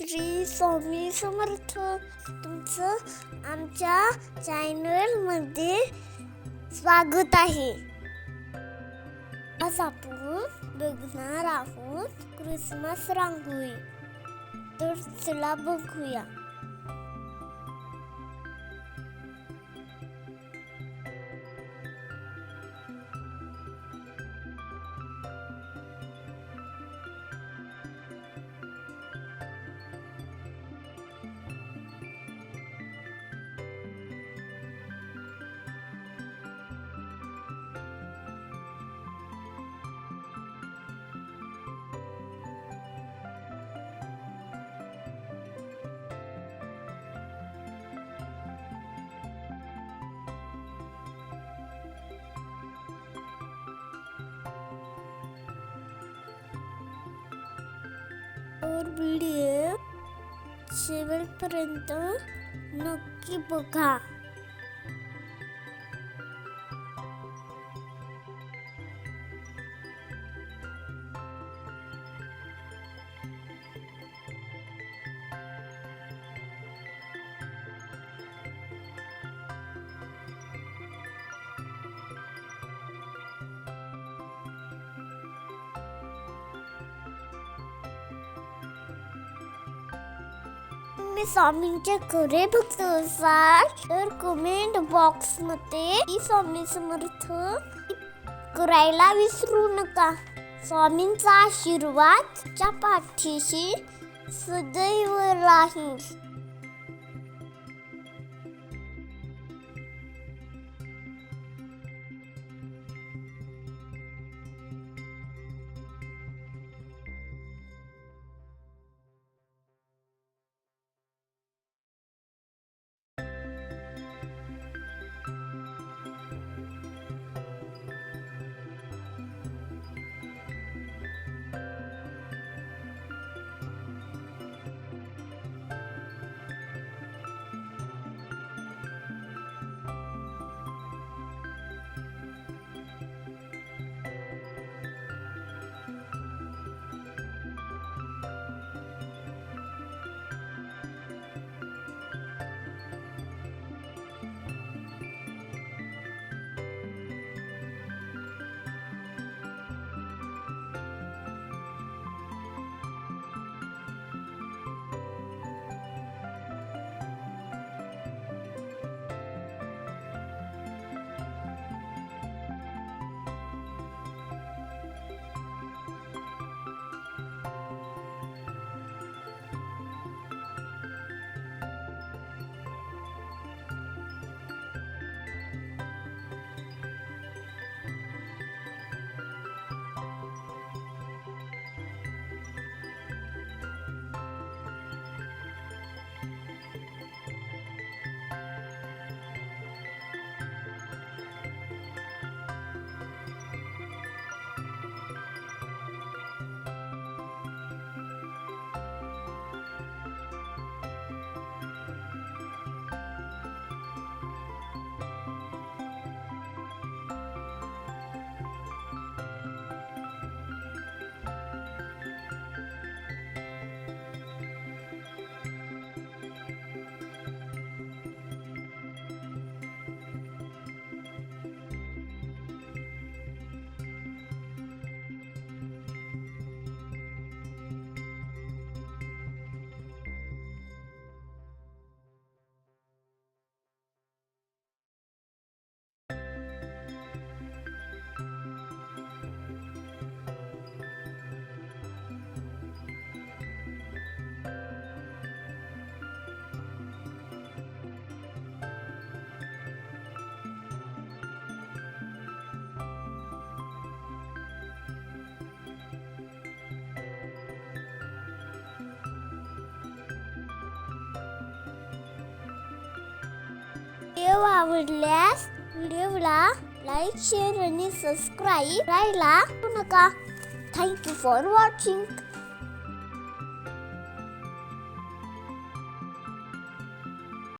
श्री स्वामी समर्थ तुमचं आमच्या चॅनलमध्ये स्वागत आहे. आज आपण बघणार आहोत क्रिसमस रांगोळी. तर चला बघूया. और व्हिडिओ शेवटपर्यंत नक्की बघा. तुम्ही स्वामींच्या खरे भक्त असाल तर कमेंट बॉक्समध्ये स्वामी समर्थ करायला विसरू नका. स्वामींचा आशीर्वाद च्या पाठीशी सदैव राहील. व्हिडिओ आवडल्यास व्हिडिओला लाईक शेअर आणि सबस्क्राईब करायला विसरू नका थँक्यू फॉर वॉचिंग